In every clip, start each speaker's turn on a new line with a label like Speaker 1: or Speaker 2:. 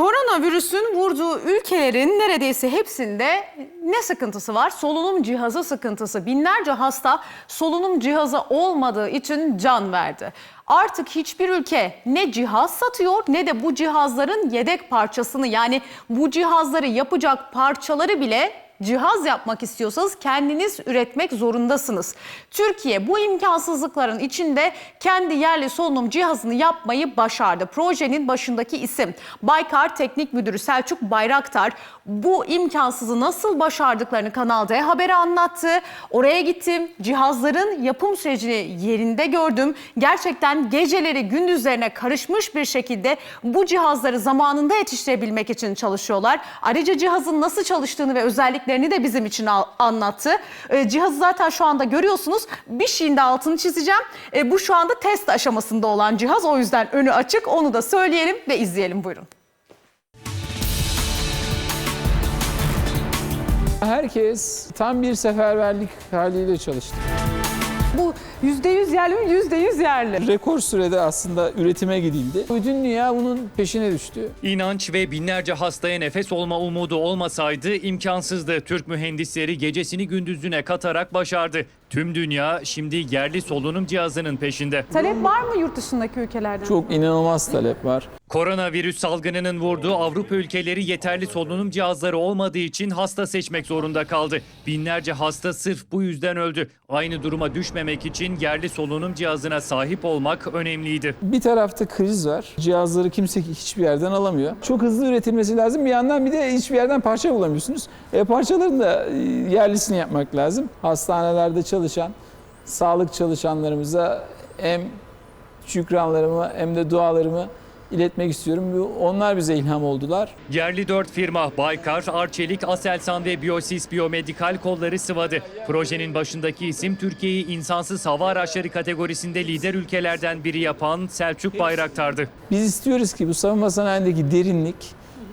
Speaker 1: Koronavirüsün vurduğu ülkelerin neredeyse hepsinde ne sıkıntısı var? Solunum cihazı sıkıntısı. Binlerce hasta solunum cihazı olmadığı için can verdi. Artık hiçbir ülke ne cihaz satıyor ne de bu cihazların yedek parçasını yani bu cihazları yapacak parçaları bile cihaz yapmak istiyorsanız kendiniz üretmek zorundasınız. Türkiye bu imkansızlıkların içinde kendi yerli solunum cihazını yapmayı başardı. Projenin başındaki isim Baykar Teknik Müdürü Selçuk Bayraktar bu imkansızı nasıl başardıklarını Kanal D Haber'e anlattı. Oraya gittim, cihazların yapım sürecini yerinde gördüm. Gerçekten geceleri gündüzlerine karışmış bir şekilde bu cihazları zamanında yetiştirebilmek için çalışıyorlar. Ayrıca cihazın nasıl çalıştığını ve özelliklerini de bizim için anlattı. Ee, cihazı zaten şu anda görüyorsunuz. Bir şeyin de altını çizeceğim. Ee, bu şu anda test aşamasında olan cihaz. O yüzden önü açık. Onu da söyleyelim ve izleyelim buyurun.
Speaker 2: Herkes tam bir seferberlik haliyle çalıştı.
Speaker 1: Bu %100 yerli mi? %100 yerli.
Speaker 2: Rekor sürede aslında üretime gidildi. Bütün dünya bunun peşine düştü.
Speaker 3: İnanç ve binlerce hastaya nefes olma umudu olmasaydı imkansızdı. Türk mühendisleri gecesini gündüzüne katarak başardı. Tüm dünya şimdi yerli solunum cihazının peşinde.
Speaker 1: Talep var mı yurt dışındaki ülkelerden?
Speaker 2: Çok inanılmaz talep var.
Speaker 3: Koronavirüs salgınının vurduğu Avrupa ülkeleri yeterli solunum cihazları olmadığı için hasta seçmek zorunda kaldı. Binlerce hasta sırf bu yüzden öldü. Aynı duruma düşmemek için yerli solunum cihazına sahip olmak önemliydi.
Speaker 2: Bir tarafta kriz var. Cihazları kimse hiçbir yerden alamıyor. Çok hızlı üretilmesi lazım. Bir yandan bir de hiçbir yerden parça bulamıyorsunuz. E, parçaların da e, yerlisini yapmak lazım. Hastanelerde çalışan sağlık çalışanlarımıza hem şükranlarımı hem de dualarımı iletmek istiyorum. Onlar bize ilham oldular.
Speaker 3: Yerli 4 firma Baykar, Arçelik, Aselsan ve Biosis Biyomedikal kolları sıvadı. Projenin başındaki isim Türkiye'yi insansız hava araçları kategorisinde lider ülkelerden biri yapan Selçuk Bayraktar'dı.
Speaker 2: Biz istiyoruz ki bu savunma sanayindeki derinlik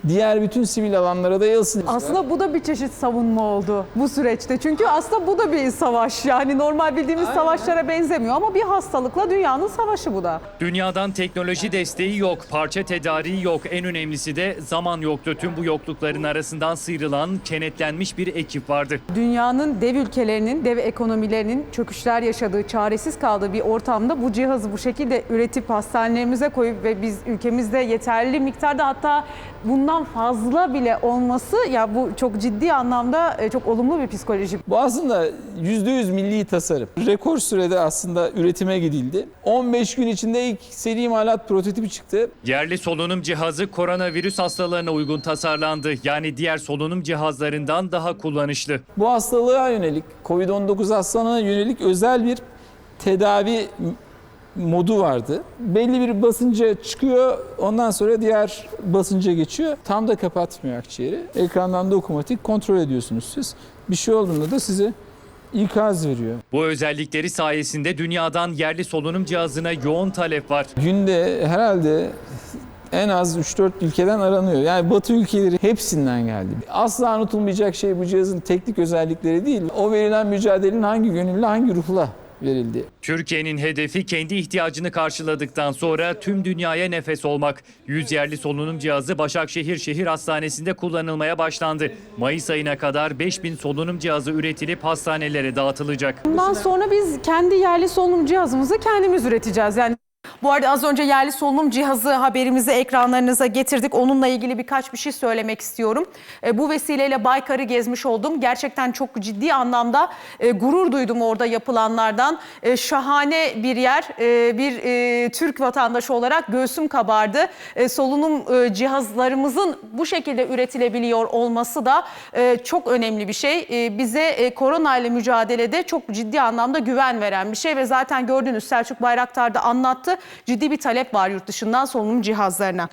Speaker 2: diğer bütün sivil alanlara da yayılsın.
Speaker 1: Aslında bu da bir çeşit savunma oldu bu süreçte. Çünkü aslında bu da bir savaş. Yani normal bildiğimiz savaşlara benzemiyor ama bir hastalıkla dünyanın savaşı bu da.
Speaker 3: Dünyadan teknoloji desteği yok, parça tedariği yok. En önemlisi de zaman yoktu. Tüm bu yoklukların arasından sıyrılan, kenetlenmiş bir ekip vardı.
Speaker 1: Dünyanın dev ülkelerinin, dev ekonomilerinin çöküşler yaşadığı, çaresiz kaldığı bir ortamda bu cihazı bu şekilde üretip hastanelerimize koyup ve biz ülkemizde yeterli miktarda hatta bundan fazla bile olması ya bu çok ciddi anlamda e, çok olumlu bir psikoloji.
Speaker 2: Bu aslında %100 milli tasarım. Rekor sürede aslında üretime gidildi. 15 gün içinde ilk seri imalat prototipi çıktı.
Speaker 3: Yerli solunum cihazı koronavirüs hastalarına uygun tasarlandı. Yani diğer solunum cihazlarından daha kullanışlı.
Speaker 2: Bu hastalığa yönelik, COVID-19 hastalığına yönelik özel bir tedavi modu vardı. Belli bir basınca çıkıyor, ondan sonra diğer basınca geçiyor. Tam da kapatmıyor akciğeri. Ekrandan da otomatik kontrol ediyorsunuz siz. Bir şey olduğunda da size ikaz veriyor.
Speaker 3: Bu özellikleri sayesinde dünyadan yerli solunum cihazına yoğun talep var.
Speaker 2: Günde herhalde en az 3-4 ülkeden aranıyor. Yani Batı ülkeleri hepsinden geldi. Asla unutulmayacak şey bu cihazın teknik özellikleri değil. O verilen mücadelenin hangi gönülle, hangi ruhla verildi.
Speaker 3: Türkiye'nin hedefi kendi ihtiyacını karşıladıktan sonra tüm dünyaya nefes olmak. 100 yerli solunum cihazı Başakşehir Şehir Hastanesi'nde kullanılmaya başlandı. Mayıs ayına kadar 5000 solunum cihazı üretilip hastanelere dağıtılacak.
Speaker 1: Bundan sonra biz kendi yerli solunum cihazımızı kendimiz üreteceğiz. Yani bu arada az önce yerli solunum cihazı haberimizi ekranlarınıza getirdik. Onunla ilgili birkaç bir şey söylemek istiyorum. E, bu vesileyle Baykar'ı gezmiş oldum. Gerçekten çok ciddi anlamda e, gurur duydum orada yapılanlardan. E, şahane bir yer. E, bir e, Türk vatandaşı olarak göğsüm kabardı. E, solunum e, cihazlarımızın bu şekilde üretilebiliyor olması da e, çok önemli bir şey. E, bize e, korona ile mücadelede çok ciddi anlamda güven veren bir şey ve zaten gördüğünüz Selçuk Bayraktar da anlattı. Ciddi bir talep var yurt dışından solunum cihazlarına.